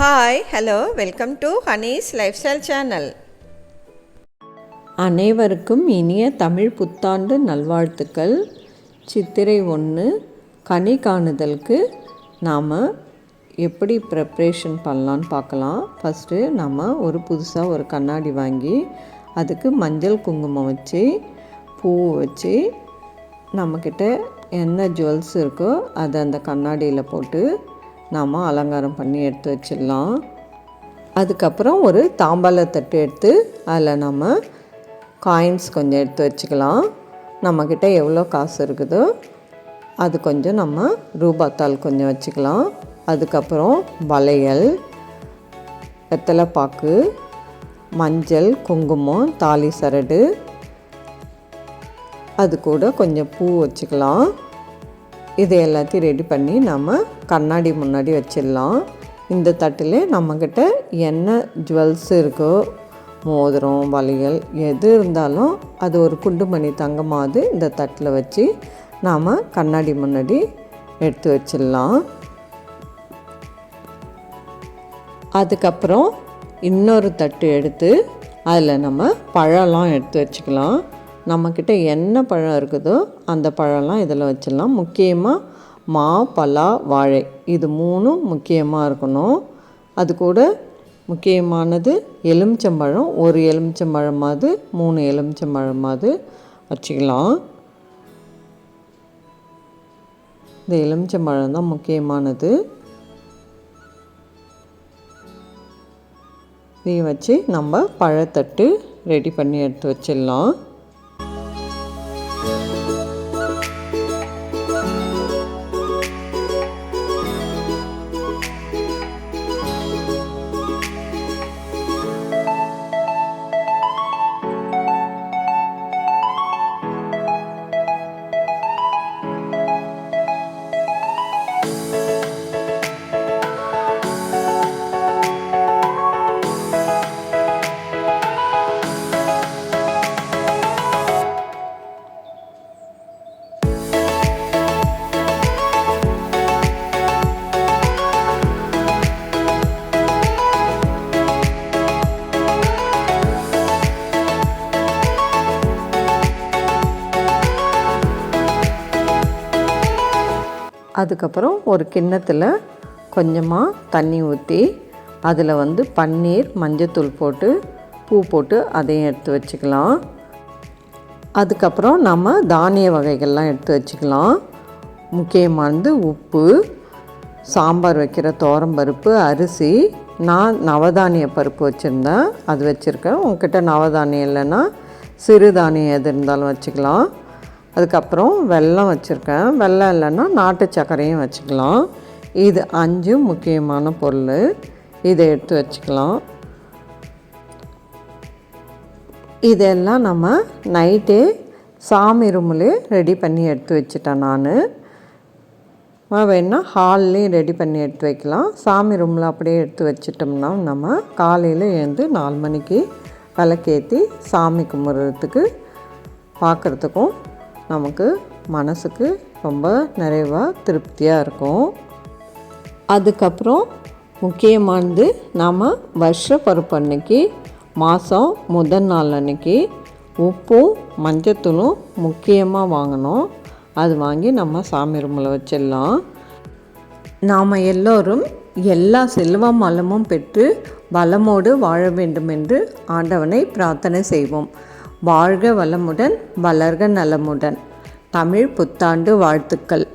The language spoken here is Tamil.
Hi hello welcome to Honey's life style channel அனைவருக்கும் இனிய தமிழ் புத்தாண்டு நல்வாழ்த்துக்கள். சித்திரை ஒன்று கனி காணுதலுக்கு நாம் எப்படி ப்ரிப்ரேஷன் பண்ணலான்னு பார்க்கலாம். ஃபஸ்ட்டு நம்ம ஒரு புதுசாக ஒரு கண்ணாடி வாங்கி அதுக்கு மஞ்சள் குங்குமம் வச்சு பூ வச்சு நம்மக்கிட்ட என்ன ஜுவல்ஸ் இருக்கோ அதை அந்த கண்ணாடியில் போட்டு நாம் அலங்காரம் பண்ணி எடுத்து வச்சிடலாம். அதுக்கப்புறம் ஒரு தாம்பாளத்தட்டு எடுத்து அதில் நம்ம காயின்ஸ் கொஞ்சம் எடுத்து வச்சுக்கலாம். நம்மக்கிட்ட எவ்வளோ காசு இருக்குதோ அது கொஞ்சம் நம்ம ரூபாத்தாள் கொஞ்சம் வச்சுக்கலாம். அதுக்கப்புறம் வளையல் வெத்தலைப்பாக்கு மஞ்சள் குங்குமம் தாலி சரடு அது கூட கொஞ்சம் பூ வச்சுக்கலாம். இது எல்லாத்தையும் ரெடி பண்ணி நம்ம கண்ணாடி முன்னாடி வச்சிடலாம். இந்த தட்டில் நம்மக்கிட்ட என்ன ஜுவல்ஸ் இருக்கோ மோதிரம் வளையல் எது இருந்தாலும் அது ஒரு குண்டுமணி தங்கமாவது இந்த தட்டில் வச்சு நாம் கண்ணாடி முன்னாடி எடுத்து வச்சிடலாம். அதுக்கப்புறம் இன்னொரு தட்டு எடுத்து அதில் நம்ம பழம்லாம் எடுத்து வச்சுக்கலாம். நம்மக்கிட்ட என்ன பழம் இருக்குதோ அந்த பழம்லாம் இதில் வச்சிடலாம். முக்கியமாக மா பலா வாழை. இது மூணும் முக்கியமாக இருக்கணும். அது கூட முக்கியமானது எலுமிச்சம்பழம். ஒரு எலுமிச்சம்பழமாவது மூணு எலுமிச்சம்பழமாவது வச்சுக்கலாம். இந்த எலுமிச்சம்பழம் தான் முக்கியமானது. இதை வச்சு நம்ம பழத்தட்டு ரெடி பண்ணி எடுத்து வச்சிடலாம். அதுக்கப்புறம் ஒரு கிண்ணத்தில் கொஞ்சமாக தண்ணி ஊற்றி அதில் வந்து பன்னீர் மஞ்சத்தூள் போட்டு பூ போட்டு அதையும் எடுத்து வச்சுக்கலாம். அதுக்கப்புறம் நம்ம தானிய வகைகள்லாம் எடுத்து வச்சுக்கலாம். முக்கியமானது உப்பு சாம்பார் வைக்கிற பருப்பு அரிசி. நான் நவதானிய பருப்பு வச்சுருந்தேன். அது வச்சுருக்கேன். உங்ககிட்ட நவதானியம் இல்லைன்னா சிறுதானியம் எது இருந்தாலும் வச்சுக்கலாம். அதுக்கப்புறம் வெல்லம் வச்சுருக்கேன். வெல்லம் இல்லைன்னா நாட்டு சர்க்கரையும் வச்சுக்கலாம். இது அஞ்சு முக்கியமான பொருள். இதை எடுத்து வச்சுக்கலாம். இதெல்லாம் நம்ம நைட்டே சாமி ரூமில் ரெடி பண்ணி எடுத்து வச்சுட்டேன் நான். வேணால் ஹால்லேயும் ரெடி பண்ணி எடுத்து வைக்கலாம். சாமி ரூமில் அப்படியே எடுத்து வச்சிட்டோம்னா நம்ம காலையில் எழுந்து நாலு மணிக்கு விளக்கேற்றி சாமி கும்பிட்றதுக்கு பார்க்குறதுக்கும் நமக்கு மனசுக்கு ரொம்ப நிறைவாக திருப்தியாக இருக்கும். அதுக்கப்புறம் முக்கியமானது நாம் வருஷ பருப்பு அன்னைக்கு மாதம் முதல் நாள் அன்னைக்கு உப்பும் மஞ்சத்தூளும் முக்கியமாக வாங்கணும். அது வாங்கி நம்ம சாமி ரூமில் வச்சிடலாம். நாம் எல்லோரும் எல்லா செல்வம் மலமும் பெற்று வளமோடு வாழ வேண்டும் என்று ஆண்டவனை பிரார்த்தனை செய்வோம். வாழ்க வளமுடன் வளர்க நலமுடன். தமிழ் புத்தாண்டு வாழ்த்துக்கள்.